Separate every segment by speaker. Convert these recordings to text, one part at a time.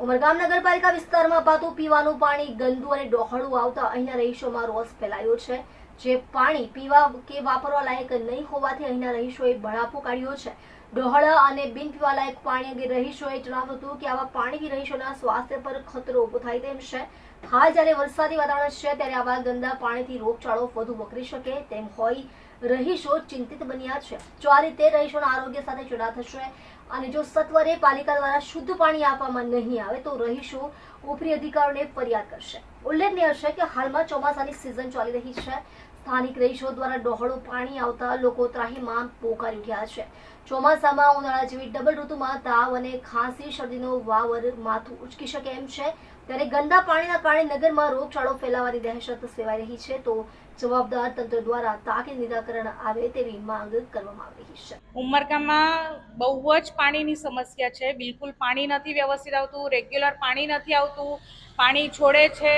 Speaker 1: ઉમરગામ નગરપાલિકા વિસ્તારમાં અપાતું પીવાનું પાણી, ગંદુ અને ડોહળું આવતા અહીંના રહીશોમાં રોષ ફેલાયો છે. જે પાણી પીવા કે વાપરવા લાયક નહીં હોવાથી અહીંના રહીશોએ બળાપો કાઢ્યો છે. ડોહળા અને બિન પીવા લાયક પાણી અંગે રહીશોએ જણાવ્યું હતું કે આવા પાણીથી રહીશોના સ્વાસ્થ્ય પર ખતરો ઊભો થાય તેમ છે. હાલ જ્યારે વરસાદી વાતાવરણ છે ત્યારે આવા ગંદા પાણીથી રોગચાળો વધુ વકરી શકે તેમ હોય રહીશો ચિંતિત બન્યા છે. જો આ રીતે રહીશોના આરોગ્ય સાથે જોડા થશે અને જો સત્વરે પાલિકા દ્વારા શુદ્ધ પાણી આપવામાં નહીં આવે તો રહીશો ઉપરી અધિકારીઓને ફરિયાદ કરશે. ઉલ્લેખનીય છે કે હાલમાં ચોમાસાની સિઝન ચાલી રહી છે. સ્થાનિક રહીશો દ્વારા ડહોળું પાણી આવતા લોકો ત્રાહીમાં પોકારી ઉઠ્યા છે. ચોમાસામાં ઉનાળા જેવી ડબલ ઋતુમાં તાવ અને ખાંસી, શરદીનો વાવર માથું ઉચકી શકે એમ છે. ત્યારે ગંદા પાણીના કારણે નગરમાં રોગચાળો ફેલાવાની દહેશત સેવાઈ રહી છે. તો જવાબદાર તંત્ર દ્વારા તાકીદ નિરાકરણ આવે તેવી માંગ કરવામાં આવી રહી છે.
Speaker 2: ઉમરગામમાં બહુ જ પાણીની સમસ્યા છે. બિલકુલ પાણી નથી વ્યવસ્થિત આવતું, રેગ્યુલર પાણી નથી આવતું. પાણી છોડે છે.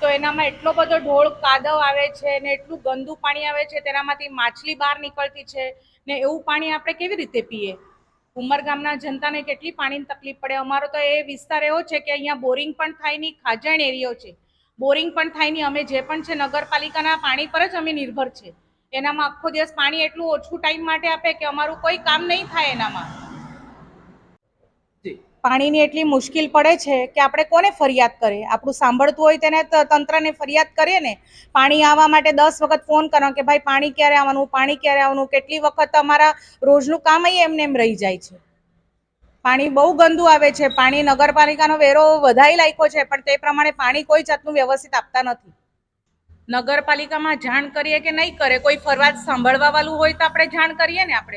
Speaker 2: તો એનામાં એટલો બધો ઢોળ કાદવ આવે છે ને એટલું ગંદુ પાણી આવે છે, તેનામાંથી માછલી બહાર નીકળતી છે ને એવું પાણી આપણે કેવી રીતે પીએ? ઉમર ગામના જનતાને કેટલી પાણીની તકલીફ પડે? અમારો તો એ વિસ્તાર એવો છે કે અહીંયા બોરિંગ પણ થાય નહીં, ખાજણ એરિયો છે. બોરિંગ પણ થાય નહીં, અમે જે પણ છે નગરપાલિકાના પાણી પર જ અમે નિર્ભર છે. એનામાં આખો દિવસ પાણી એટલું ઓછું ટાઈમ માટે આપે કે અમારું કોઈ કામ નહીં થાય એનામાં. પાણીની એટલી મુશ્કેલ પડે છે કે આપણે કોને ફરિયાદ કરીએ? આપણું સાંભળતું હોય તેને તંત્રને ફરિયાદ કરીએ ને, પાણી આવવા માટે દસ વખત ફોન કરો કે ભાઈ પાણી ક્યારે આવવાનું, પાણી ક્યારે આવવાનું, કેટલી વખત અમારા રોજનું કામ એમને એમ રહી જાય છે. પાણી બહુ ગંદુ આવે છે, પાણી નગરપાલિકાનો વેરો વધારે લાયકો છે, પણ તે પ્રમાણે પાણી કોઈ જાતનું વ્યવસ્થિત આપતા નથી. નગરપાલિકામાં જાણ કરીએ કે નહીં કરે, કોઈ ફરવાદ સાંભળવા વાળું હોય તો આપણે જાણ કરીએ ને આપણે.